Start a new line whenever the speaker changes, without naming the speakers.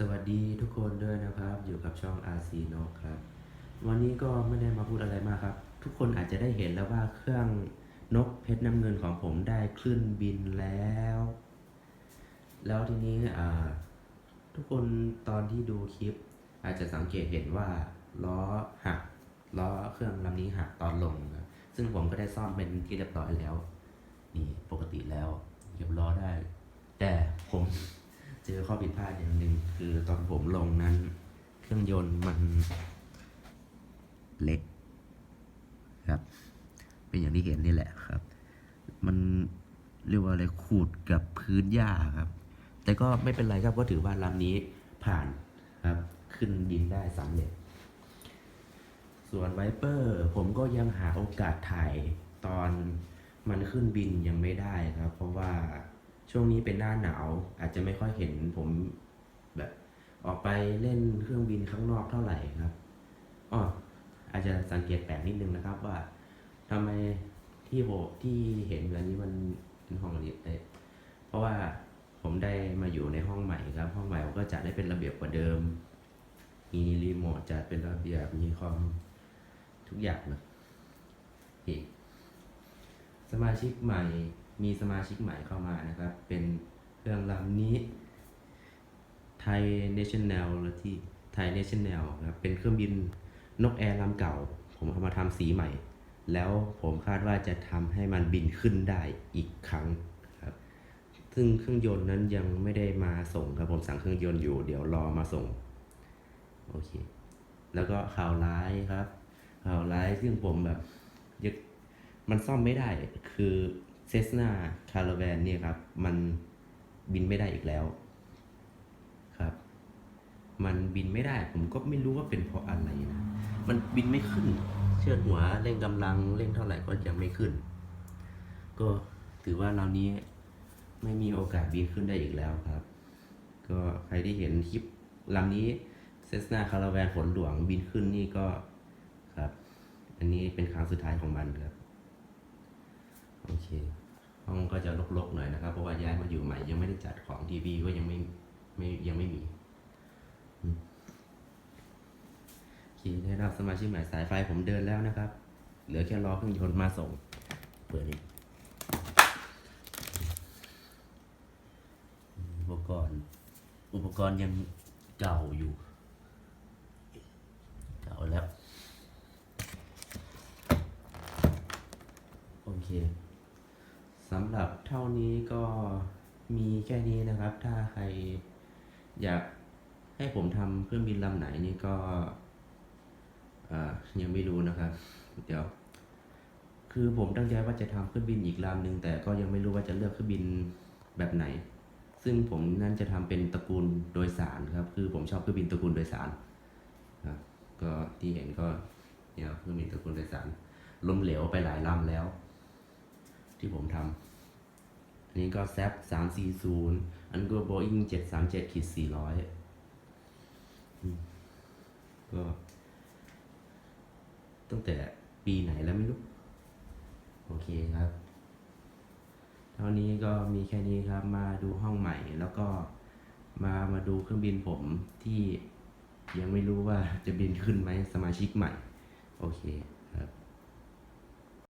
สวัสดีทุกคนด้วยนะครับ อยู่กับช่อง RC นกครับ วันนี้ก็ไม่ได้มาพูดอะไรมากครับ ทุกคนอาจจะได้เห็นแล้วว่าเครื่องนกเพชรน้ำเงินของผมได้ขึ้นบินแล้ว แล้วทีนี้ทุกคนตอนที่ดูคลิป อาจจะสังเกตเห็นว่าล้อหักล้อเครื่องลำนี้หักตอนลงครับซึ่งผมก็ได้ซ่อมเป็นที่เรียบร้อยแล้ว นี่ปกติแล้วเหยียบล้อได้ แต่ผม เจอข้อผิดพลาดอย่างหนึ่งคือตอนผมลงนั้น เครื่องยนต์มันเล็กครับ เป็นอย่างที่เห็นนี่แหละครับ มันเรียกว่าอะไรขูดกับพื้นหญ้าครับ แต่ก็ไม่เป็นไรครับก็ถือว่าลำนี้ผ่านครับ ขึ้นบินได้สำเร็จ ส่วนไวเปอร์ผมก็ยังหาโอกาสถ่ายตอนมันขึ้นบินยังไม่ได้ครับ เพราะว่า ช่วงนี้เป็นหน้าหนาว อาจจะไม่ค่อยเห็นผมแบบออกไปเล่นเครื่องบินข้างนอกเท่าไหร่ครับอ๋ออาจจะสังเกตแปลกนิดนึงนะครับว่าทำไมที่โบที่เห็นแบบนี้มันเป็นห้องนี้เอ๊ะเพราะว่าผมได้มาอยู่ในห้องใหม่ครับ ห้องใหม่ผมก็จัดได้เป็นระเบียบกว่าเดิม มีรีโมทจัดเป็นระเบียบมีคอมทุกอย่างเลยอีกสมาชิกใหม่ มีสมาชิกใหม่เข้ามานะครับ เป็นเครื่องลำนี้ไทย National หรือที่ไทย National ครับเป็นเครื่องบินนกแอร์ลำเก่า ผมเอามาทำสีใหม่ แล้วผมคาดว่าจะทำให้มันบินขึ้นได้อีกครั้งครับ ซึ่งเครื่องยนต์นั้นยังไม่ได้มาส่งครับผมสั่งเครื่องยนต์อยู่ เดี๋ยวรอมาส่งโอเค แล้วก็ข่าวร้ายครับข่าวร้ายซึ่งผมแบบมันซ่อมไม่ได้ คือ เซสนาคาราแวนเนี่ยครับ มันบินไม่ได้อีกแล้วครับ มันบินไม่ได้ ผมก็ไม่รู้ว่าเป็นเพราะอะไรนะมันบินไม่ขึ้น เชือดหัวเร่งกำลังเร่งเท่าไหร่ก็ยังไม่ขึ้น ก็ถือว่าลำนี้ไม่มีโอกาสบินขึ้นได้อีกแล้วครับ ก็ใครที่เห็นคลิปลำนี้เซสนาคาราแวนฝนหลวงบินขึ้นนี่ก็ครับ อันนี้เป็นครั้งสุดท้ายของมันครับ โอเค ห้องก็จะรกๆหน่อยนะครับ เพราะว่าย้ายมาอยู่ใหม่ ยังไม่ได้จัดของทีวีก็ยังไม่ไม่ยังไม่มีอืมโอเคได้รับสมาชิกใหม่สายไฟผมเดินแล้วนะครับ เหลือแค่รอเครื่องยนต์มาส่ง เปิดอีกอุปกรณ์ อุปกรณ์ยังเก่าอยู่ เก่าแล้ว โอเค สำหรับเท่านี้ก็มีแค่นี้นะครับ ถ้าใครอยากให้ผมทำเครื่องบินลำไหนนี่ก็ยังไม่รู้นะครับ เดี๋ยว คือผมตั้งใจว่าจะทำเครื่องบินอีกลำหนึ่งแต่ก็ยังไม่รู้ว่าจะเลือกเครื่องบินแบบไหน ซึ่งผมนั่นจะทำเป็นตระกูลโดยสารครับ คือผมชอบเครื่องบินตระกูลโดยสารก็ที่เห็นก็เนี่ยเครื่องบินตระกูลโดยสารล้มเหลวไปหลายลำแล้ว ที่ผมทำอันนี้ก็แซปสามสี่ศูนย์อันก็โบอิงเจ็ดสามเจ็ดขีดสี่ร้อยก็ตั้งแต่ปีไหนแล้วไม่รู้ โอเคครับ เท่านี้ก็มีแค่นี้ครับ มาดูห้องใหม่ แล้วก็มามาดูเครื่องบินผมที่ยังไม่รู้ว่าจะบินขึ้นไหมสมาชิกใหม่ โอเค